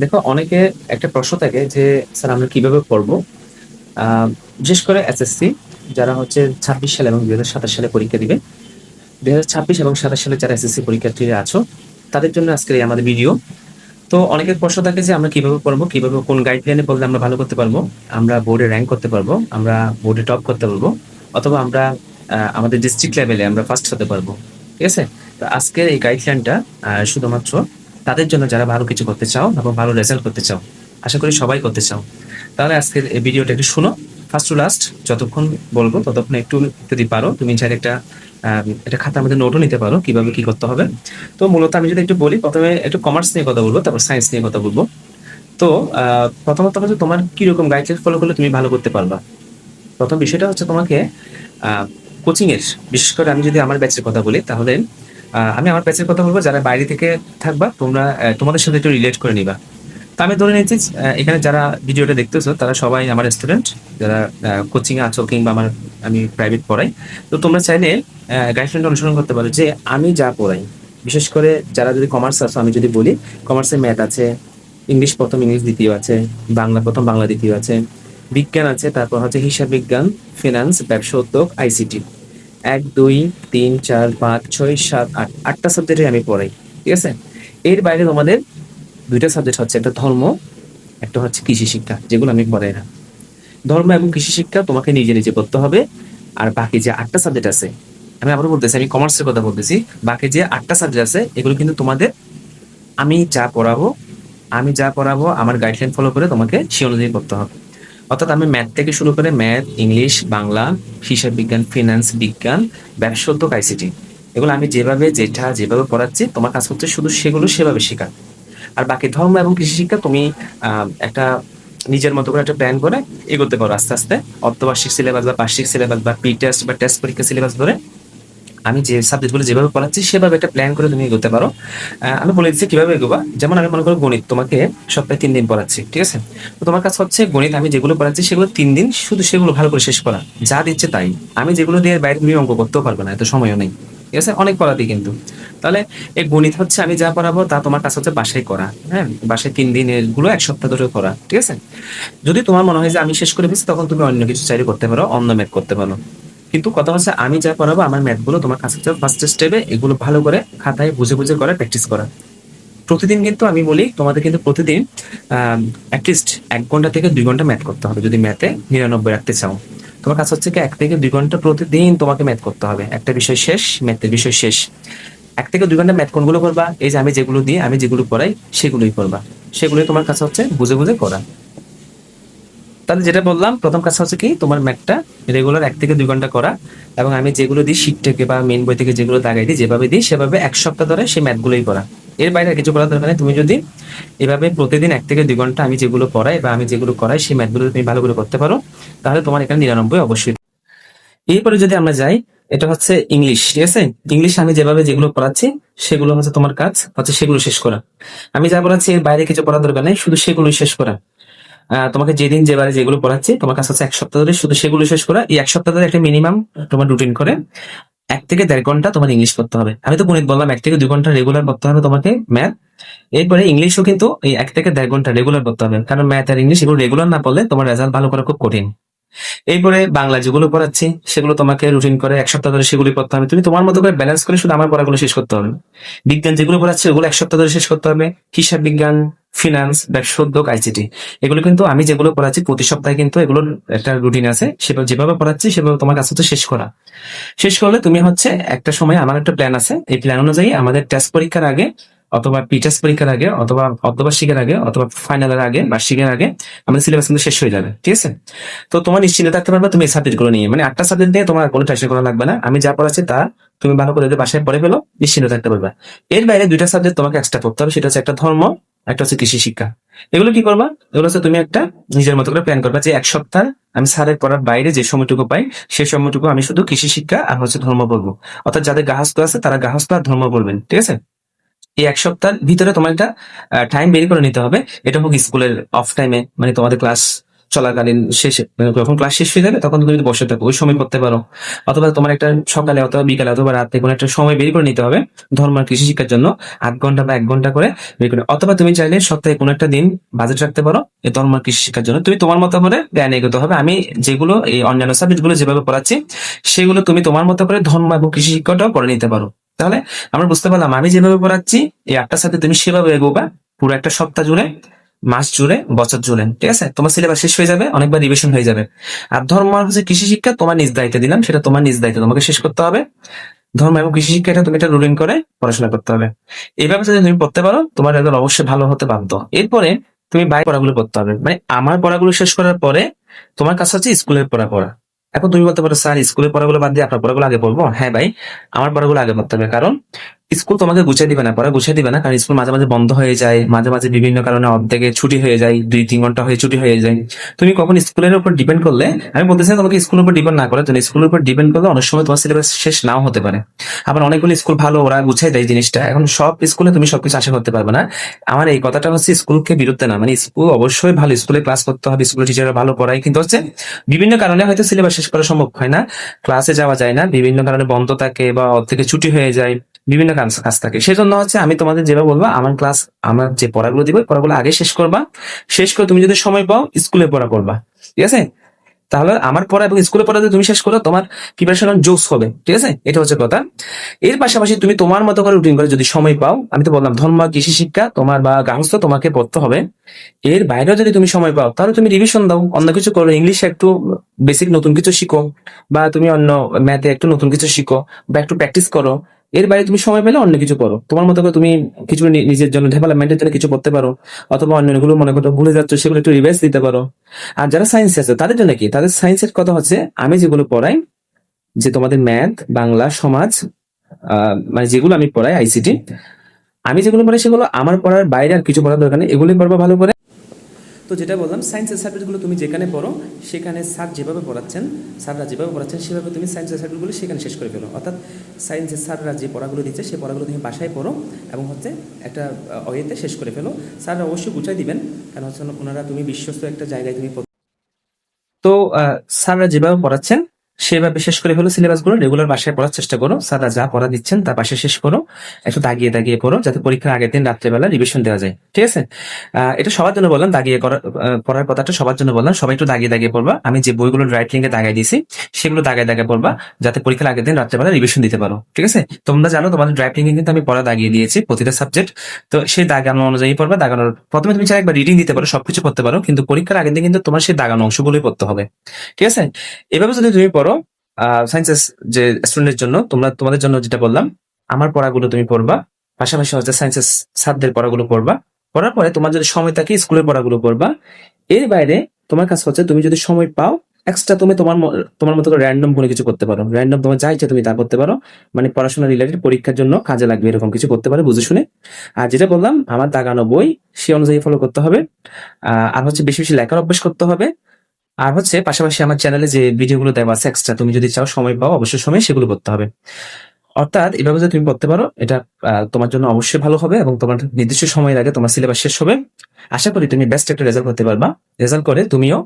দেখো, অনেকে একটা প্রশ্ন থাকে যে, স্যার, আমরা কীভাবে পড়ব বিশেষ করে এসএসসি যারা হচ্ছে ছাব্বিশ সালে এবং দুই হাজার সাতাশ সালে পরীক্ষা দিবে। দুই হাজার ছাব্বিশ এবং সাতাশ সালে যারা এসএসসি পরীক্ষার্থীরা আছো, তাদের জন্য আজকের এই আমাদের ভিডিও তো অনেকের প্রশ্ন থাকে যে, আমরা কীভাবে পড়ব কীভাবে, কোন গাইডলাইনে পড়লে আমরা ভালো করতে পারব? আমরা বোর্ডে র্যাঙ্ক করতে পারব? আমরা বোর্ডে টপ করতে পারব? অথবা আমরা আমাদের ডিস্ট্রিক্ট লেভেলে আমরা ফার্স্ট হতে পারব? ঠিক আছে? তো আজকের এই গাইডলাইনটা শুধুমাত্র তাদের জন্য যারা ভালো কিছু করতে চাও এবং ভালো রেজাল্ট করতে চাও, আশা করি সবাই করতে চাও। তাহলে আজকের এই ভিডিওটা একটু শোনো। ফার্স্ট টু লাস্ট যতক্ষণ বলব, ততক্ষণ একটু যদি পারো, তুমি চাইলে একটা একটা খাতার মধ্যে নোটও নিতে পারো, কীভাবে কি করতে হবে। তো মূলত আমি যদি একটু বলি, প্রথমে একটু কমার্স নিয়ে কথা বলব, তারপর সায়েন্স নিয়ে কথা বলব। তো প্রথমত হচ্ছে তোমার কীরকম গাইডলাইন ফলো করলে তুমি ভালো করতে পারবা? প্রথম বিষয়টা হচ্ছে তোমাকে কোচিং এর, বিশেষ করে আমি যদি আমার ব্যাচের কথা বলি, তাহলে আমি আমার ব্যাচের কথা বলব, যারা বাইরে থেকে থাকবা, তোমরা তোমাদের সাথে একটু রিলেট করে নিবা। তো আমি ধরে নিয়েছি এখানে যারা ভিডিওটা দেখতেছো, তারা সবাই আমার স্টুডেন্ট যারা কোচিং এ আছো কিংবা আমার, আমি প্রাইভেট পড়াই। তো তোমরা চাইলে গাইডলাইন অনুসরণ করতে পারো যে আমি যা পড়াই, বিশেষ করে যারা যদি কমার্স আছো, আমি যদি বলি কমার্সে ম্যাথ আছে ইংলিশ প্রথম ইংলিশ দ্বিতীয় আছে, বাংলা প্রথম, বাংলা দ্বিতীয় আছে, বিজ্ঞান আছে, তারপর হচ্ছে হিসাব বিজ্ঞান ফিনান্স ব্যবসা উদ্যোগ আইসিটি এক, দুই, তিন, চার, পাঁচ, ছয়, সাত, আট, আটটা সাবজেক্টে আমি পড়াই, ঠিক আছে? এর বাইরে তোমাদের দুইটা সাবজেক্ট হচ্ছে, একটা ধর্ম, একটা হচ্ছে কৃষি শিক্ষা, যেগুলো আমি পড়াই না। ধর্ম এবং কৃষি শিক্ষা তোমাকে নিজে নিজে করতে হবে, আর বাকি যে আটটা সাবজেক্ট আছে, আমি আবার বলতেছি, আমি কমার্সের কথা বলতেছি, বাকি যে আটটা সাবজেক্ট আছে, এগুলো কিন্তু তোমাদের আমি যা পড়াবো, আমি যা পড়াবো, আমার গাইডলাইন ফলো করে তোমাকে সে অনুযায়ী করতে হবে। অর্থাৎ আমি ম্যাথ থেকে শুরু করে ম্যাথ ইংলিশ বাংলা, হিসাব বিজ্ঞান ফিনান্স বিজ্ঞান ব্যবসা উদ্যোগ আইসিটি এগুলো আমি যেভাবে, যেটা, যেভাবে পড়াচ্ছি, তোমার কাজ হচ্ছে শুধু সেগুলো সেভাবে শেখা। আর বাকি ধর্ম এবং কৃষি শিক্ষা তুমি একটা নিজের মতো করে একটা প্ল্যান করে এগোতে পারো আস্তে আস্তে। অর্ধবার্ষিক সিলেবাস বা বার্ষিক সিলেবাস বা পি টেস্ট বা টেস্ট পরীক্ষা সিলেবাস ধরে আমি যে সাবজেক্টগুলো যেভাবে পড়াচ্ছি, সেভাবে একটা প্ল্যান করে তুমি এগোতে পারো। আমি বলে দিচ্ছি কীভাবে এগোবা। যেমন আমি মনে করো গণিত, তোমাকে সপ্তাহে তিন দিন পড়াচ্ছি, ঠিক আছে? তো তোমার কাছে হচ্ছে গণিত, আমি যেগুলো পড়াচ্ছি সেগুলো তিন দিন, শুধু সেগুলো ভালো করে শেষ করা। যা দিচ্ছে তাই। আমি যেগুলো দিয়ে বাইরে তুমি অঙ্ক করতেও পারবে না, এত সময়ও নেই। ঠিক আছে? অনেক পড়াতেই কিন্তু। তাহলে এই গণিত হচ্ছে আমি যা পড়াবো, তা তোমার কাছে হচ্ছে বাসায় করা হ্যাঁ? বাসায় তিন দিনেরগুলো এক সপ্তাহ ধরে করা, ঠিক আছে? যদি তোমার মনে হয় যে আমি শেষ করে ফেলছি, তখন তুমি অন্য কিছু চাইলে করতে পারো, অন্য ম্যাথ করতে পারো। কিন্তু কথা হচ্ছে আমি যা করাবো, আমার ম্যাথগুলো তোমার কাছে ফার্স্ট স্টেপে এগুলো ভালো করে খাতায় বুঝে বুঝে করে প্র্যাকটিস করা। প্রতিদিন কিন্তু আমি বলি, তোমাদের কিন্তু প্রতিদিন অ্যাটলিস্ট এক ঘণ্টা থেকে দুই ঘণ্টা ম্যাথ করতে হবে, যদি ম্যাথে নিরানব্বই রাখতে চাও। তোমার কাছে হচ্ছে কি, এক থেকে দুই ঘণ্টা প্রতিদিন তোমাকে ম্যাথ করতে হবে। একটা বিষয় শেষ ম্যাথের বিষয় শেষ। এক থেকে দুই ঘণ্টা ম্যাথ কোনগুলো করবা? এই যে আমি যেগুলো দিই, আমি যেগুলো করাই সেগুলোই করবা। সেগুলোই তোমার কাছে হচ্ছে বুঝে বুঝে করা। তাহলে যেটা বললাম, প্রথম কাজ হচ্ছে কি, তোমার ম্যাথটা রেগুলার এক থেকে দুই ঘণ্টা করা এবং আমি যেগুলো দিই শিট থেকে বা মেন বই থেকে যেগুলো দাগাই দিই, যেভাবে দিই সেভাবে এক সপ্তাহ ধরে সেই ম্যাথগুলোই করা। এর বাইরে কিছু করার দরকার নেই। তুমি যদি এভাবে প্রতিদিন এক থেকে দুই ঘণ্টা আমি যেগুলো পড়াই বা আমি যেগুলো করাই, সেই ম্যাথগুলো তুমি ভালো করে করতে পারো, তাহলে তোমার এখানে নিরানব্বই অবশ্যই। এরপরে যদি আমরা যাই, এটা হচ্ছে ইংলিশ ঠিক আছে? ইংলিশ আমি যেভাবে যেগুলো পড়াচ্ছি, সেগুলো হচ্ছে তোমার কাজ, হচ্ছে সেগুলো শেষ করা। আমি যা পড়াচ্ছি এর বাইরে কিছু পড়ার দরকার নেই, শুধু সেগুলোই শেষ করা। তোমাকে যেদিন যেবারে যেগুলো পড়াচ্ছি, তোমার কাছে হচ্ছে এক সপ্তাহ ধরে শুধু সেগুলো শেষ করা। এই এক সপ্তাহ ধরে একটা মিনিমাম তোমার রুটিন করে এক থেকে দেড় ঘণ্টা তোমার ইংলিশ করতে হবে। আমি তো গণিত বললাম, এক থেকে দুই ঘণ্টা রেগুলার করতে হবে তোমাকে ম্যাথ এরপরে ইংলিশও কিন্তু এই এক থেকে দেড় ঘণ্টা রেগুলার করতে হবে। কারণ ম্যাথ আর ইংলিশ এগুলো রেগুলার না পড়লে তোমার রেজাল্ট ভালো করা খুব কঠিন। এরপরে বাংলা যেগুলো পড়াচ্ছি, সেগুলো তোমাকে রুটিন করে এক সপ্তাহ ধরে সেগুলি পড়তে হবে। তুমি তোমার মতো করে ব্যালেন্স করে শুধু আমার পড়াগুলো শেষ করতে হবে। বিজ্ঞান যেগুলো পড়াচ্ছি, ওগুলো এক সপ্তাহ ধরে শেষ করতে হবে। হিসাব বিজ্ঞান ফিনান্স ব্যবসা উদ্যোগ আইসিটি এগুলো কিন্তু আমি যেগুলো পড়াচ্ছি প্রতি সপ্তাহে কিন্তু এগুলোর একটা রুটিন আছে। সেভাবে যেভাবে পড়াচ্ছি সেভাবে তোমার কাছে হচ্ছে শেষ করা। শেষ করলে তুমি হচ্ছে একটা সময় আমার একটা প্ল্যান আছে। এই প্ল্যান অনুযায়ী আমাদের টেস্ট পরীক্ষার আগে অথবা পি টেস্ট পরীক্ষার আগে অথবা অর্ধবার্ষিকের আগে অথবা ফাইনালের আগে, বার্ষিকের আগে আমাদের সিলেবাস কিন্তু শেষ হয়ে যাবে, ঠিক আছে? তো তোমার নিশ্চিন্তে থাকতে পারবে তুমি এই সাবজেক্টগুলো নিয়ে। মানে আটটা সাবজেক্ট নিয়ে তোমার কোনো টেনশন করা লাগবে না। আমি যা পড়াচ্ছি তা তুমি ভালো করে বাসায় পড়ে ফেলো, নিশ্চিন্ত থাকতে পারবে। এর বাইরে দুইটা সাবজেক্ট তোমাকে এক্সট্রা পড়তে হবে। সেটা হচ্ছে একটা ধর্ম একটা হচ্ছে কৃষি শিক্ষা। এগুলো কি করবা? এগুলো হচ্ছে তুমি একটা নিজের মতো করে প্ল্যান করবা যে এক সপ্তাহ আমি স্যারের পড়ার বাইরে যে সময়টুকু পাই সেই সময়টুকু আমি শুধু কৃষি শিক্ষা আর হচ্ছে ধর্ম বলব। অর্থাৎ যাদের গাহস্থ আছে তারা গাহস্থ আর ধর্ম বলবেন, ঠিক আছে? এই এক সপ্তাহের ভিতরে তোমার একটা টাইম বের করে নিতে হবে। এটা হোক স্কুলের অফ টাইমে মানে তোমাদের ক্লাস চলাকালীন শেষে মানে যখন ক্লাস শেষ হয়ে যাবে, তখন তুমি বসে থাকো, ওই সময় করতে পারো। অথবা তোমার একটা সকালে অথবা বিকালে অথবা রাতে কোনো একটা সময় বের করে নিতে হবে ধর্ম আর কৃষি শিক্ষার জন্য, আধ ঘণ্টা বা এক ঘণ্টা করে বের করে। অথবা তুমি চাইলে সপ্তাহে কোনো একটা দিন বাজেট রাখতে পারো, এই ধর্ম আর কৃষি শিক্ষার জন্য। তুমি তোমার মতো করে জ্ঞান এগোতে হবে। আমি যেগুলো, এই অন্যান্য সাবজেক্টগুলো যেভাবে পড়াচ্ছি, সেগুলো তুমি তোমার মতো করে ধর্ম এবং কৃষি শিক্ষাটাও করে নিতে পারো। তাহলে আমরা বুঝতে পারলাম, আমি যেভাবে পড়াচ্ছি, এই আটটার সাথে তুমি সেভাবে এগোবা। পুরো একটা সপ্তাহ জুড়ে মাস জুড়ে, বছর জুড়ে, ঠিক আছে? তোমার সিলেবাস শেষ হয়ে যাবে, অনেকবার রিভিশন হয়ে যাবে। আর ধর্ম আর হচ্ছে কৃষি শিক্ষা, তোমার নিজ দায়িত্বে দিলাম, সেটা তোমার নিজ দায়িত্ব, তোমাকে শেষ করতে হবে। ধর্ম এবং কৃষি শিক্ষা এটা তুমি একটা রুলিং করে পড়াশোনা করতে হবে। এইভাবে যদি তুমি পড়তে পারো, তোমার একজন অবশ্যই ভালো হতে বাধ্য। এরপরে তুমি বাইরে পড়াগুলো পড়তে হবে। মানে আমার পড়াগুলো শেষ করার পরে তোমার কাছে হচ্ছে স্কুলের পড়া পড়া। এখন তুমি বলতে পারো, স্যার, স্কুলের পড়াগুলো বাদ দিয়ে আপনার পড়াগুলো আগে পড়ব? হ্যাঁ ভাই, আমার পড়াগুলো আগে পড়তে হবে। কারণ স্কুল তোমাকে গুছিয়ে দিবে না পড়া গুছিয়ে দিবে না, কারণ স্কুল মাঝে মাঝে বন্ধ হয়ে যায়, মাঝে মাঝে বিভিন্ন কারণে অর্ধেকে ছুটি হয়ে যায়, দুই, তিন ঘণ্টা হয়ে ছুটি হয়ে যায়। তুমি কখন স্কুলের উপর ডিপেন্ড করলে, আমি বলতেছি না তোমাকে স্কুলের উপর ডিপেন্ড না করে তুমি স্কুলের উপর ডিপেন্ড করলে অনেক সময় তোমার সিলেবাস শেষ নাও হতে পারে। আবার অনেকগুলো স্কুল ভালো, ওরা গুছিয়ে দেয় জিনিসটা। এখন সব স্কুলে তুমি সবকিছু আশা করতে পারবে না। আমার এই কথাটা হচ্ছে স্কুলকে বিরুদ্ধে না মানে স্কুল অবশ্যই ভালো, স্কুলে ক্লাস করতে হবে, স্কুলের টিচাররা ভালো পড়ায়, কিন্তু হচ্ছে বিভিন্ন কারণে হয়তো সিলেবাস শেষ করা সম্ভব হয় না। ক্লাসে যাওয়া যায় না, বিভিন্ন কারণে বন্ধ থাকে বা থেকে ছুটি হয়ে যায়। বিভিন্ন কাজ থাকে। সেজন্য হচ্ছে আমি তোমাদের যেভাবে বলব, আমার ক্লাস আমার যে পড়াগুলো দিব, পড়াগুলো আগে শেষ করবা। শেষ করে তুমি যদি সময় পাও স্কুলে পড়া করবা। ঠিক আছে? তাহলে আমার পড়া এবং স্কুলে পড়া যদি তুমি শেষ করো, তোমার প্রিপারেশন জোস হবে। ঠিক আছে? এটা হচ্ছে কথা। এর পাশাপাশি তুমি তোমার মতো করে রুটিন করে যদি সময় পাও, আমি তো বললাম, ধর্ম, কৃষি, শিক্ষা, তোমার বা গার্হস্থ তোমাকে পড়তে হবে। এর বাইরেও যদি তুমি সময় পাও, তাহলে তুমি রিভিশন দাও, অন্য কিছু করো। ইংলিশে একটু বেসিক নতুন কিছু শিখো, বা তুমি অন্য ম্যাথে একটু নতুন কিছু শিখো, বা একটু প্র্যাকটিস করো। এর বাইরে তুমি সময় পেলে অন্য কিছু করো। তোমার মতো করে তুমি কিছু নিজের জন্য ডেভেলপমেন্টের জন্য কিছু করতে পারো। অথবা অন্যগুলো মনে করো ভুলে যাচ্ছ, সেগুলো একটু রিভাইজ দিতে পারো। আর যারা সায়েন্স আছে, তাদের জন্য কি? তাদের সায়েন্সের কথা হচ্ছে, আমি যেগুলো পড়াই, যে তোমাদের ম্যাথ বাংলা, সমাজ মানে যেগুলো আমি পড়াই আইসিটি আমি যেগুলো পড়াই সেগুলো আমার পড়ার বাইরে আর কিছু পড়ার দরকার নেই। এগুলোই পড়ব ভালো করে। তো যেটা বললাম সায়েন্সের সাবজেক্টগুলো তুমি যেখানে পড়ো, সেখানে স্যার যেভাবে পড়াচ্ছেন স্যাররা যেভাবে পড়াচ্ছেন, সেভাবে তুমি সায়েন্সের সাবজেক্টগুলো সেখানে শেষ করে ফেলো। অর্থাৎ সায়েন্সের স্যাররা যে পড়াগুলো দিচ্ছে সেই পড়াগুলো তুমি বাসায় পড়ো এবং হচ্ছে একটা অয়েতে শেষ করে ফেলো। স্যাররা অবশ্যই গুছাই দিবেন, কারণ হচ্ছে ওনারা তুমি বিশ্বস্ত একটা জায়গায় তুমি তো স্যাররা যেভাবে পড়াচ্ছেন সেভাবে শেষ করে ফেলো সিলেবাসগুলো রেগুলার বাসায় পড়ার চেষ্টা করো। স্যাররা যা পড়া দিচ্ছেন তা বাসায় শেষ করো, একটু দাগিয়ে দাগিয়ে পড়ো, যাতে পরীক্ষার আগের দিন রাত্রেবেলা রিভিশন দেওয়া যায়। ঠিক আছে? এটা সবার জন্য বললাম, দাগিয়ে পড়ার কথাটা সবার জন্য বললাম। সবাই একটু দাগিয়ে দাগিয়ে পড়বা। আমি যে বইগুলো রাইট লিঙ্কে দাগাই দিয়েছি, সেগুলো দাগায় দাগায় পড়বা, যাতে পরীক্ষার আগের দিন রাত্রেবেলা রিভিশন দিতে পারো। ঠিক আছে? তোমরা জানো, তোমাদের ড্রাইভ লিঙ্কে কিন্তু আমি পড়া দাগিয়ে দিয়েছি, প্রতিটা সাবজেক্ট তো সেই দাগানো অনুযায়ী পড়বা। দাগানোর, প্রথমে তুমি চাই একবার রিডিং দিতে পারো, সবকিছু করতে পারো, কিন্তু পরীক্ষার আগের দিন কিন্তু তোমার সেই দাগানো অংশগুলোই পড়তে হবে। ঠিক আছে? এভাবে যদি তুমি পড়ো সায়েন্সেস যে স্টুডেন্টের জন্য, তোমরা তোমাদের জন্য যেটা বললাম, আমার পড়াগুলো তুমি পড়বা, পাশাপাশি হচ্ছে সায়েন্সেস স্যারদের পড়াগুলো পড়বা। পড়ার পরে তোমার যদি সময় থাকে স্কুলের পড়াগুলো পড়বা। এর বাইরে তোমার কাছে হচ্ছে তুমি যদি সময় পাও এক্সট্রা তুমি তোমার তোমার মতো করে র্যান্ডম কোনো কিছু করতে পারো। র্যান্ডম তোমার যা ইচ্ছা তুমি তা করতে পারো। মানে পড়াশোনা রিলেটেড পরীক্ষার জন্য কাজে লাগবে এরকম কিছু করতে পারো, বুঝে শুনে। আর যেটা বললাম, আমার দাগানো বই, সে অনুযায়ী ফলো করতে হবে। আর হচ্ছে বেশি বেশি লেখার অভ্যাস করতে হবে। আর হচ্ছে পাশাপাশি আমার চ্যানেলে যে ভিডিওগুলো দেওয়া আছে এক্সট্রা তুমি যদি চাও সময় পাও, অবশ্যই সময় সেগুলো করতে হবে। অর্থাৎ এভাবে যদি তুমি পড়তে পারো, এটা তোমার জন্য অবশ্যই ভালো হবে এবং তোমার নির্দিষ্ট সময় লাগে তোমার সিলেবাস শেষ হবে। আশা করি তুমি বেস্ট একটা রেজাল্ট করতে পারবা। রেজাল্ট করে তুমিও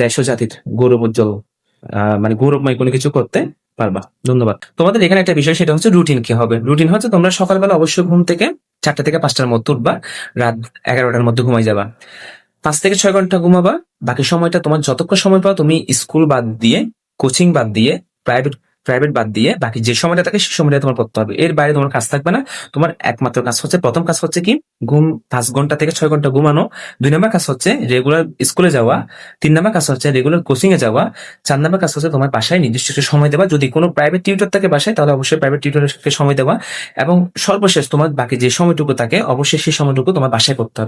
দেশ জাতির গৌরব উজ্জ্বল মানে গৌরবময় কোনো কিছু করতে পারবা। ধন্যবাদ। তোমাদের এখানে একটা বিষয়, সেটা হচ্ছে রুটিন কি হবে? রুটিন হচ্ছে তোমরা সকালবেলা অবশ্যই ঘুম থেকে চারটা থেকে পাঁচটার মধ্যে উঠবা, রাত এগারোটার মধ্যে ঘুমাই যাবা। পাঁচ থেকে ছয় ঘণ্টা ঘুমাবা। বাকি সময়টা তোমার যতক্ষণ সময় পাও তুমি স্কুল বাদ দিয়ে, কোচিং বাদ দিয়ে প্রাইভেট প্রাইভেট বাদ দিয়ে, বাকি যে সময়টা থাকে সেই সময়টা তোমার করতে হবে। এর বাইরে তোমার কাজ থাকবে না। তোমার একমাত্র কাজ হচ্ছে, প্রথম কাজ হচ্ছে কি? ঘুম, পাঁচ ঘণ্টা থেকে ছয় ঘণ্টা ঘুমানো। দুই নম্বর কাজ হচ্ছে রেগুলার স্কুলে যাওয়া। তিন নম্বর কাজ হচ্ছে রেগুলার কোচিং এ যাওয়া। চার নম্বর কাজ হচ্ছে তোমার বাসায় নির্দিষ্ট সময় দেওয়া। যদি কোনো প্রাইভেট টিউটর থাকে বাসায়, তাহলে অবশ্যই প্রাইভেট টিউটরকে সময় দেওয়া। এবং সর্বশেষ তোমার বাকি যে সময়টুকু থাকে, অবশ্যই সেই সময়টুকু তোমার বাসায় করতে হবে।